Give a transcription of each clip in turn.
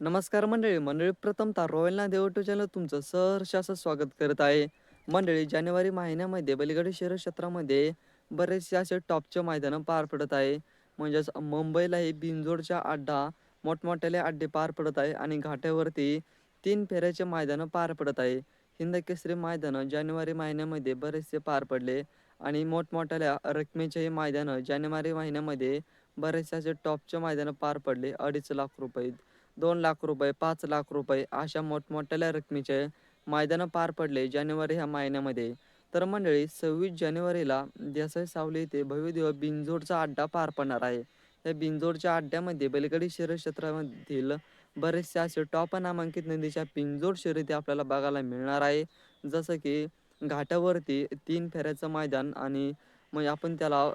नमस्कार मंडळी. मंडळी प्रथमतः रॉयल ना देवटू चॅनल तुमचं सहर्ष असं स्वागत करत आहे. मंडळी जानेवारी महिन्यामध्ये बलीगड शहर क्षेत्रामध्ये बरेचसे असे टॉपचे मैदानं पार पडत आहे. म्हणजेच मुंबईलाही बिंजोडच्या अड्डा मोठमोठ्याले अड्डे पार पडत आहे आणि घाट्यावरती तीन फेऱ्याचे मैदानं पार पडत आहे. हिंद केसरी मैदानं जानेवारी महिन्यामध्ये बरेचसे पार पडले आणि मोठमोठ्याल्या रकमेचेही मैदानं जानेवारी महिन्यामध्ये बरेचसे असे टॉपचे मैदानं पार पडले अडीच लाख रुपये. दोन लाख रुपये पाच लाख रुपये अशा मोठमोठ्या रकमेचे मैदानं पार पडले जानेवारी ह्या महिन्यामध्ये. तर मंडळी सव्वीस जानेवारीला देसाई सावली येथे भव्यदेव बिंजोडचा अड्डा पार पडणार आहे. या बिंजोडच्या अड्ड्यामध्ये बेलगडी शहर क्षेत्रामधील बरेचसे असे टॉप नामांकित नदीच्या पिंजोड शर्यती आपल्याला बघायला मिळणार आहे. जसं की घाटावरती तीन फेऱ्याचं मैदान आणि म्हणजे आपण त्याला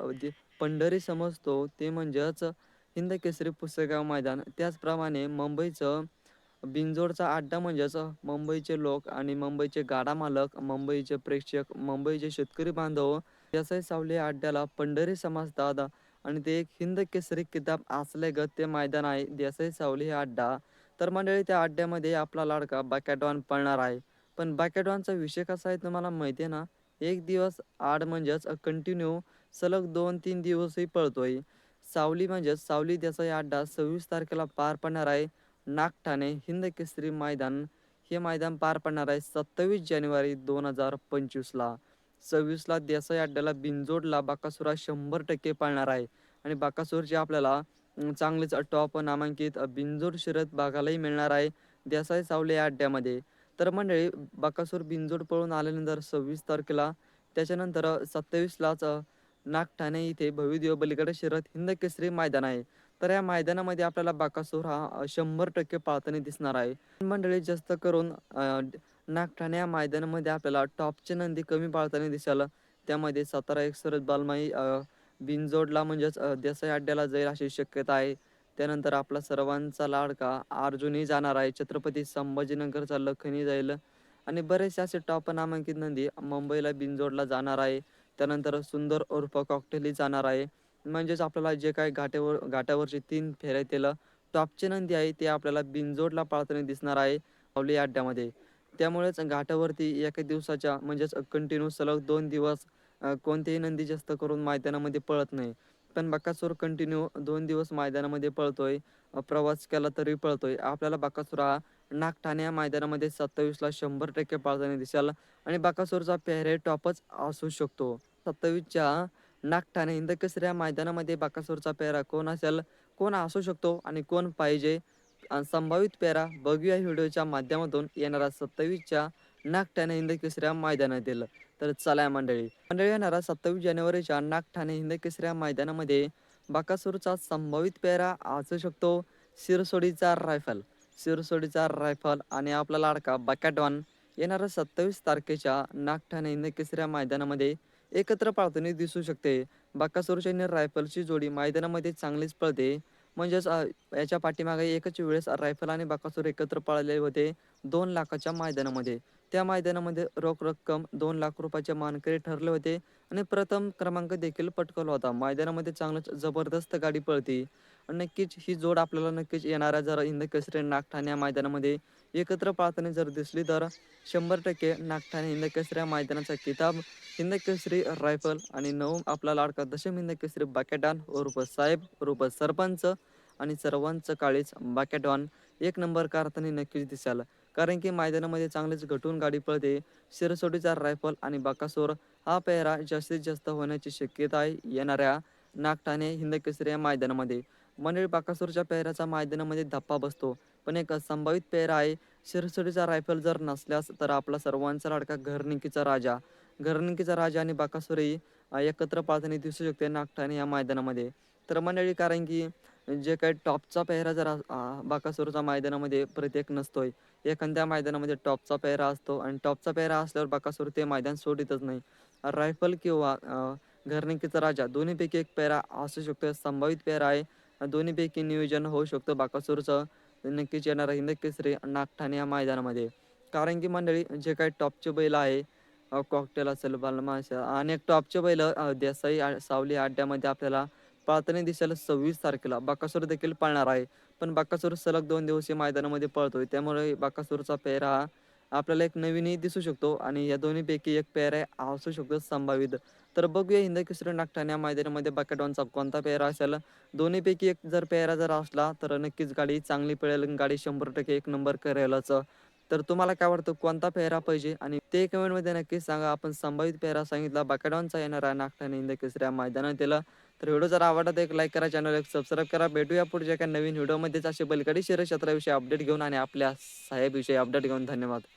पंढरी समजतो ते म्हणजेच हिंद केसरी पुस्तगाव मैदान. त्याचप्रमाणे मुंबईचं बिंजोडचा अड्डा म्हणजेच मुंबईचे लोक आणि मुंबईचे गाडा मालक मुंबईचे प्रेक्षक मुंबईचे शेतकरी बांधव याचाही सावली अड्ड्याला पंढरी समजतात आणि ते एक हिंद केसरी किताब असल्यागत ते मैदान आहे. देसाई सावली हे अड्डा. तर मंडळी त्या अड्ड्यामध्ये आपला लाडका बॅकॅटॉन पळणार आहे. पण बॅकॅटॉनचा विषय कसा आहे तुम्हाला माहिती आहे ना? एक दिवस आड म्हणजेच कंटिन्यू सलग दोन तीन दिवसही पळतोय. सावली म्हणजेच सावली देसाई अड्डा सव्वीस तारखेला पार पडणार आहे. नागठाणे हिंद केसरी मैदान. हे मैदान पार पडणार आहे सत्तावीस जानेवारी दोन हजार पंचवीसला सव्वीसला देसाई अड्ड्याला बिंजोडला बाकासुरा शंभर टक्के पाळणार आहे. आणि बाकासूरचे आपल्याला चांगलेच टॉप नामांकित बिंजोड शर्यत बघायलाही मिळणार आहे देसाई सावली या अड्ड्यामध्ये तर मंडळी बाकासूर बिंजोड पळून आल्यानंतर सव्वीस तारखेला त्याच्यानंतर सत्तावीसलाच नागठाणे इथे भव्यदेव बलीकडे शर्यत हिंद केसरी मैदान आहे. तर या मैदानामध्ये आपल्याला बाकासूर हा शंभर टक्के पाळताना दिसणार आहे. मंडळी जास्त करून नागठाणे या मैदानामध्ये आपल्याला टॉपचे नंदी कमी पाळताना दिसाल त्यामध्ये सातारा एक एक्सरत बालमाई बिनजोडला म्हणजेच देसाई अड्ड्याला जाईल अशी शक्यता आहे. त्यानंतर आपला सर्वांचा लाडका अर्जुनही जाणार आहे. छत्रपती संभाजीनगरचा लखनी जाईल. आणि बरेचसे असे टॉप नामांकित नंदी मुंबईला बिनजोडला जाणार आहे. त्यानंतर सुंदर उर्फ कॉकटेलही जाणार आहे. म्हणजेच आपल्याला जे काही घाट्यावर घाटावरचे तीन फिरायतील टॉपची नंदी आहे ते आपल्याला बिनजोडला पाळताना दिसणार आहे पावली अड्ड्यामध्ये. त्यामुळेच घाटावरती एका दिवसाच्या म्हणजेच कंटिन्यू सलग दोन दिवस कोणतेही नंदी जास्त करून मैदानामध्ये पळत नाही. पण बाकासूर कंटिन्यू दोन दिवस मैदानामध्ये पळतोय प्रवास केला तरी पळतोय. आपल्याला बाकासूर हा नागठाणे या मैदानामध्ये सत्तावीसला शंभर टक्के पाळताना दिसेल आणि बाकासूरचा पेहरे टॉपच असू शकतो. सत्तावीसच्या नागठाणे हिंद या मैदानामध्ये बाकासूरचा पेहरा कोण असेल कोण असू शकतो आणि कोण पाहिजे संभावित पेहरा बघूया व्हिडिओच्या माध्यमातून येणारा सत्तावीसच्या नागठाणे हिंद केसऱ्या मैदानातील. तर चला मंडळी मंडळी येणारा सत्तावीस जानेवारीच्या नागठाणे हिंद केसऱ्या मैदानामध्ये बाकासूरचा संभावित पेहरा असू शकतो शिरसोडीचा रायफल. शिरसोडीचा रायफल आणि आपला लाडका बकॅटॉन येणाऱ्या सत्तावीस तारखेच्या नागठाणे हिंद केसऱ्या मैदानामध्ये एकत्र पाळताना दिसू शकते. बाकासूरच्या रायफलची जोडी मैदानामध्ये चांगलीच पळते. म्हणजेच याच्या पाठीमागे एकच वेळेस रायफल आणि बाकासूर एकत्र पळले होते दोन लाखाच्या मैदानामध्ये. त्या मैदानामध्ये रोख रक्कम दोन लाख रुपयाचे मानकरी ठरले होते आणि प्रथम क्रमांक देखील पटकवला होता. मैदानामध्ये चांगलंच जबरदस्त गाडी पळती. नक्कीच ही जोड आपल्याला नक्कीच येणाऱ्या जर हिंद केसरी नागठाणे या मैदानामध्ये एकत्र पाळताना जर दिसली तर शंभर टक्के नागठाणे हिंद केसरी मैदानाचा किताब हिंद केसरी रायफल आणि नऊ आपला लाडका दशम हिंद केसरी बाकेटॉन उर्फ साहेब उर्फ सरपंच आणि सर्वांचं काळीच बाकेटॉन एक नंबर कारताना नक्कीच दिसायला. कारण की मैदानामध्ये चांगलीच घटून गाडी पळते. शिरसोटीचा रायफल आणि बाकासोर हा पेहरा जास्तीत जास्त होण्याची शक्यता आहे येणाऱ्या नागठाणे हिंद केसरी या मैदानामध्ये. मंडळी बाकासूरच्या पेहऱ्याचा मैदानामध्ये धप्पा बसतो. पण एक संभावित पेहरा आहे शिरसोडीचा रायफल जर नसल्यास तर आपला सर्वांचा लाडका घरनिकीचा राजा. घरनिकीचा राजा आणि बाकासुरही एकत्र पाळताना दिसू शकते नागठाणे या मैदानामध्ये. तर मंडळी कारण की म्हणजे जे काही टॉपचा पेहरा जर बाकासूरचा मैदानामध्ये प्रत्येक नसतोय एखाद्या मैदानामध्ये टॉपचा पेहरा असतो आणि टॉपचा पेहरा असल्यावर बाकासूर ते मैदान सोडितच नाही. रायफल किंवा घरनिकीचा राजा दोन्हीपैकी एक पेहरा असू शकतो संभावित पेहरा आहे. दोन्हीपैकी नियोजन होऊ शकतं बाकासूरचं. नक्कीच येणार हिंद केसरी नागठाणे या मैदानामध्ये. कारण की मंडळी जे काही टॉपचे बैल आहे कॉकटेल असेल बलमा असेल अनेक टॉपचे बैल देसाई सावली अड्ड्यामध्ये आपल्याला पाळताना दिशाला सव्वीस तारखेला बाकासूर देखील पाळणार आहे. पण बाकासूर सलग दोन दिवस या मैदानामध्ये पळतोय. त्यामुळे बाकासूरचा पेहरा हा आपल्याला एक नवीनही दिसू शकतो आणि या दोन्हीपैकी एक पेहरा आहे असू शकतो संभावित. तर बघूया हिंद किसरी नागठाण या मैदानामध्ये बकेटॉनचा कोणता पेहरा असेल? दोन्हीपैकी एक जर पेहरा जर असला तर नक्कीच गाडी चांगली पळेल गाडी शंभर टक्के एक नंबर करेलच. तर तुम्हाला काय वाटतं? कोणता पेहरा पाहिजे? आणि ते कमेंटमध्ये नक्कीच सांगा. आपण संभावित पेहरा सांगितला. बकेटॉनचा येणार आहे नागठाणे हिंद किसऱ्या मैदानात दिला तर व्हिडिओ जर आवडला तर एक लाईक करा चॅनल एक सबस्क्राईब करा. भेटूया पुढच्या एका नवीन व्हिडिओमध्येच असे बलकडी शिरक्षेत्राविषयी अपडेट घेऊन आणि आपल्या साहेबविषयी अपडेट घेऊन धन्यवाद.